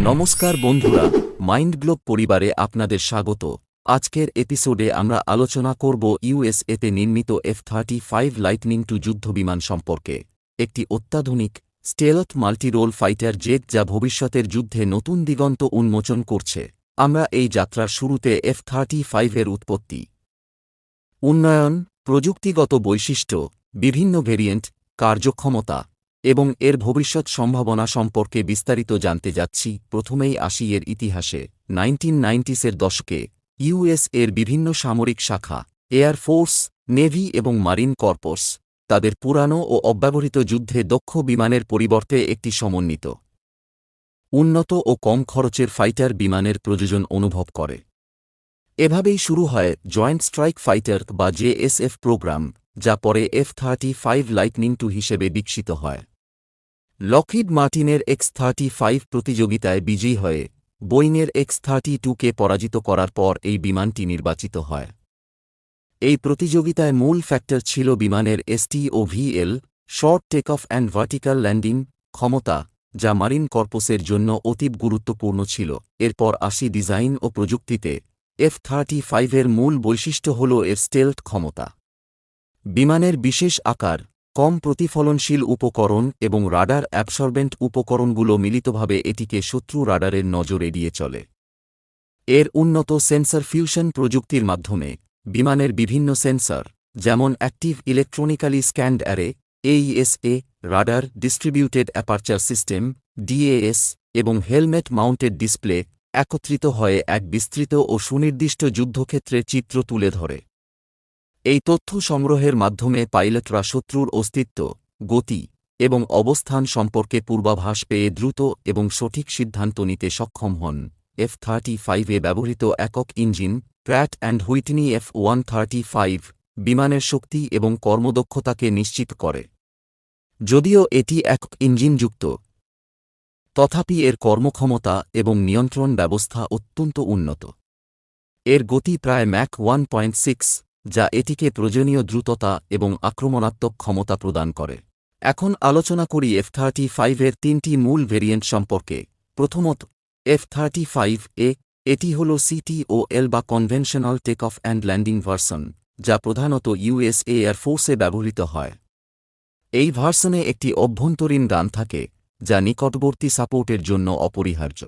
নমস্কার বন্ধুরা, mind globe পরিবারে আপনাদের স্বাগত। আজকের এপিসোডে আমরা আলোচনা করব ইউএসএতে নির্মিত F thirty five lightning two যুদ্ধবিমান সম্পর্কে। একটি অত্যাধুনিক, স্টেলথ মাল্টিরোল ফাইটার জেট যা ভবিষ্যতের যুদ্ধে নতুন দিগন্ত উন্মোচন করছে। আমরা এই যাত্রার শুরুতে এফ থার্টি ফাইভের উৎপত্তি। উন্নয়ন, প্রযুক্তিগত বৈশিষ্ট্য, বিভিন্ন ভেরিয়েন্ট, কার্যক্ষমতা এবং এর ভবিষ্যৎ সম্ভাবনা সম্পর্কে বিস্তারিত জানতে যাচ্ছি। প্রথমেই আসি এর ইতিহাসে। নাইনটিন নাইনটিসের দশকে ইউএস এর বিভিন্ন সামরিক শাখা, এয়ার ফোর্স, নেভি এবং মারিন কর্পস, তাদের পুরানো ও অব্যবহৃত যুদ্ধে দক্ষ বিমানের পরিবর্তে একটি সমন্বিত, উন্নত ও কম খরচের ফাইটার বিমানের প্রযোজন অনুভব করে। এভাবেই শুরু হয় জয়েন্ট স্ট্রাইক ফাইটার বা জেএসএফ প্রোগ্রাম, যা পরে F thirty five lightning two হিসেবে বিকশিত হয়। লকহিড মার্টিনের এক্স থার্টি ফাইভ প্রতিযোগিতায় বিজয়ী হয়ে বোয়িংয়ের এক্স থার্টি টুকে পরাজিত করার পর এই বিমানটি নির্বাচিত হয়। এই প্রতিযোগিতায় মূল ফ্যাক্টর ছিল বিমানের ST O VL short take off and vertical landing ক্ষমতা, যা মারিন কর্পসের জন্য অতীব গুরুত্বপূর্ণ ছিল। এরপর আসি ডিজাইন ও প্রযুক্তিতে। এফ থার্টি ফাইভের মূল বৈশিষ্ট্য হল এর স্টেলথ ক্ষমতা। বিমানের বিশেষ আকার কম প্রতিফলনশীল উপকরণ এবং রাডার অ্যাবসর্বেন্ট উপকরণগুলো মিলিতভাবে এটিকে শত্রু রাডারের নজর এড়িয়ে চলে। এর উন্নত সেন্সর ফিউশন প্রযুক্তির মাধ্যমে বিমানের বিভিন্ন সেন্সর, যেমন active electronically scanned array AESA radar distributed aperture system DAS এবং হেলমেট মাউন্টেড ডিসপ্লে একত্রিত হয়ে এক বিস্তৃত ও সুনির্দিষ্ট যুদ্ধক্ষেত্রের চিত্র তুলে ধরে। এই তথ্য সংগ্রহের মাধ্যমে পাইলটরা শত্রুর অস্তিত্ব, গতি এবং অবস্থান সম্পর্কে পূর্বাভাস পেয়ে দ্রুত এবং সঠিক সিদ্ধান্ত নিতে সক্ষম হন। এফ থার্টি ফাইভে ব্যবহৃত একক engine Pratt and Whitney F one thirty five বিমানের শক্তি এবং কর্মদক্ষতাকে নিশ্চিত করে। যদিও এটি একক ইঞ্জিনযুক্ত, তথাপি এর কর্মক্ষমতা এবং নিয়ন্ত্রণ ব্যবস্থা অত্যন্ত উন্নত। এর গতি প্রায় ম্যাক ওয়ান পয়েন্ট সিক্স যা এটিকে প্রয়োজনীয় দ্রুততা এবং আক্রমণাত্মক ক্ষমতা প্রদান করে। এখন আলোচনা করি এফ থার্টি ফাইভের তিনটি মূল ভেরিয়েন্ট সম্পর্কে। প্রথমত এফ থার্টি ফাইভ এ, এটি হল সিটি ও এল বা conventional take off and landing version যা প্রধানত ইউএস এয়ারফোর্সে ব্যবহৃত হয়। এই ভার্সনে একটি অভ্যন্তরীণ গান থাকে, যা নিকটবর্তী সাপোর্টের জন্য অপরিহার্য।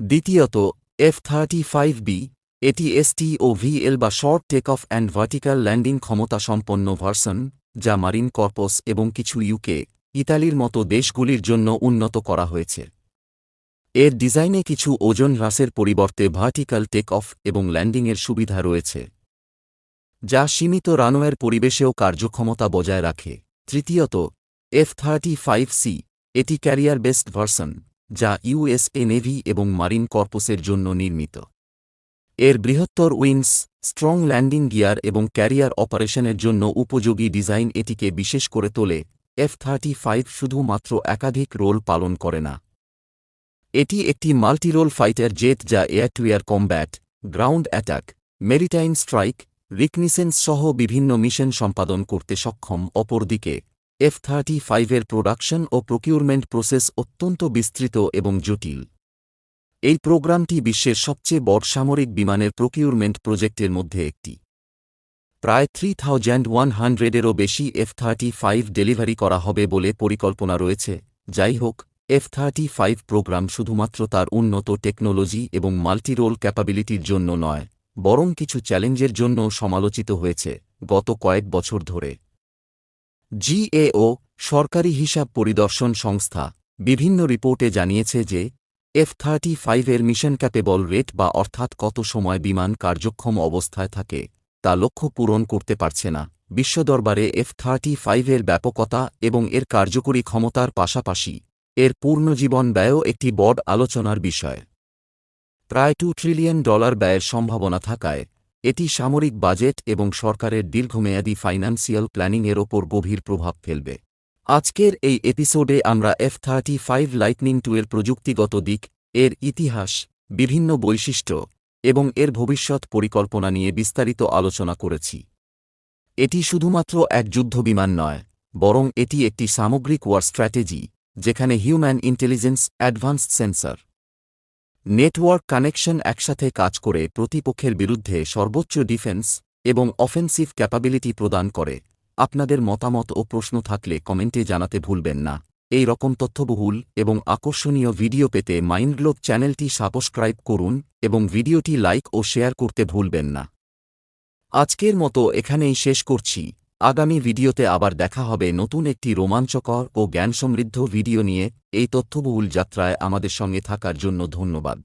দ্বিতীয়ত এফ থার্টি ফাইভ বি এটি এসটি ও ভিএল বা short take off and vertical landing ক্ষমতা সম্পন্ন ভার্সন, যা মারিন কর্পস এবং কিছু ইউকে ইতালির মতো দেশগুলির জন্য উন্নত করা হয়েছে। এর ডিজাইনে কিছু ওজন হ্রাসের পরিবর্তে ভার্টিক্যাল টেক অফ এবং ল্যান্ডিংয়ের সুবিধা রয়েছে, যা সীমিত রানওয়ের পরিবেশেও কার্যক্ষমতা বজায় রাখে। তৃতীয়ত এফ থার্টি ফাইভ সি এটি ক্যারিয়ার বেস্ট ভার্সন, যা ইউএসএ নেভি এবং মারিন কর্পসের জন্য নির্মিত। এর বৃহত্তর উইংস স্ট্রং ল্যান্ডিং গিয়ার এবং ক্যারিয়ার অপারেশনের জন্য উপযোগী ডিজাইন এটিকে বিশেষ করে তোলে। এফ থার্টি ফাইভ শুধুমাত্র একাধিক রোল পালন করে না। এটি একটি মাল্টিরোল ফাইটার জেট যা air to air combat, ground attack, maritime strike, reconnaissance সহ বিভিন্ন মিশন সম্পাদন করতে সক্ষম। অপরদিকে এফ থার্টি ফাইভের প্রোডাকশন ও প্রকিউরমেন্ট প্রসেস অত্যন্ত বিস্তৃত এবং জটিল। এই প্রোগ্রামটি বিশ্বের সবচেয়ে বড় সামরিক বিমানের প্রকিউরমেন্ট প্রজেক্টের মধ্যে একটি। প্রায় থ্রি থাউজ্যান্ড ওয়ান হান্ড্রেডেরও বেশি এফ থার্টি ফাইভ ডেলিভারি করা হবে বলে পরিকল্পনা রয়েছে। যাই হোক, এফ থার্টি ফাইভ প্রোগ্রাম শুধুমাত্র তার উন্নত টেকনোলজি এবং মাল্টিরোল ক্যাপাবিলিটির জন্য নয়, বরং কিছু চ্যালেঞ্জের জন্য সমালোচিত হয়েছে গত কয়েক বছর ধরে। জিএও সরকারি হিসাব পরিদর্শন সংস্থা, বিভিন্ন রিপোর্টে জানিয়েছে যে এফ থার্টি ফাইভের মিশন ক্যাপেবল রেট বা অর্থাৎ কত সময় বিমান কার্যক্ষম অবস্থায় থাকে, তা লক্ষ্য পূরণ করতে পারছে না। বিশ্বদরবারে এফ থার্টি ফাইভের ব্যাপকতা এবং এর কার্যকরী ক্ষমতার পাশাপাশি এর পূর্ণজীবন ব্যয়ও একটি বড় আলোচনার বিষয়। প্রায় টু ট্রিলিয়ন ডলার ব্যয়ের সম্ভাবনা থাকায়, এটি সামরিক বাজেট এবং সরকারের দীর্ঘমেয়াদী ফাইন্যান্সিয়াল প্ল্যানিংয়ের ওপর গভীর প্রভাব ফেলবে। আজকের এই এপিসোডে আমরা F thirty five lightning two এর প্রযুক্তিগত দিক, এর ইতিহাস, বিভিন্ন বৈশিষ্ট্য এবং এর ভবিষ্যৎ পরিকল্পনা নিয়ে বিস্তারিত আলোচনা করেছি। এটি শুধুমাত্র এক যুদ্ধবিমান নয়, বরং এটি একটি সামগ্রিক ওয়ার স্ট্র্যাটেজি যেখানে human intelligence advanced sensor network connection একসাথে কাজ করে প্রতিপক্ষের বিরুদ্ধে সর্বোচ্চ ডিফেন্স এবং অফেন্সিভ ক্যাপাবিলিটি প্রদান করে। আপনাদের মতামত ও প্রশ্ন থাকলে কমেন্টে জানাতে ভুলবেন না। এই রকম তথ্যবহুল এবং আকর্ষণীয় ভিডিও পেতে মাইন্ডগ্লোব চ্যানেলটি সাবস্ক্রাইব করুন এবং ভিডিওটি লাইক ও শেয়ার করতে ভুলবেন না। আজকের মতো এখানেই শেষ করছি। আগামী ভিডিওতে আবার দেখা হবে নতুন একটি রোমাঞ্চকর ও জ্ঞানসমৃদ্ধ ভিডিও নিয়ে। এই তথ্যবহুল যাত্রায় আমাদের সঙ্গে থাকার জন্য ধন্যবাদ।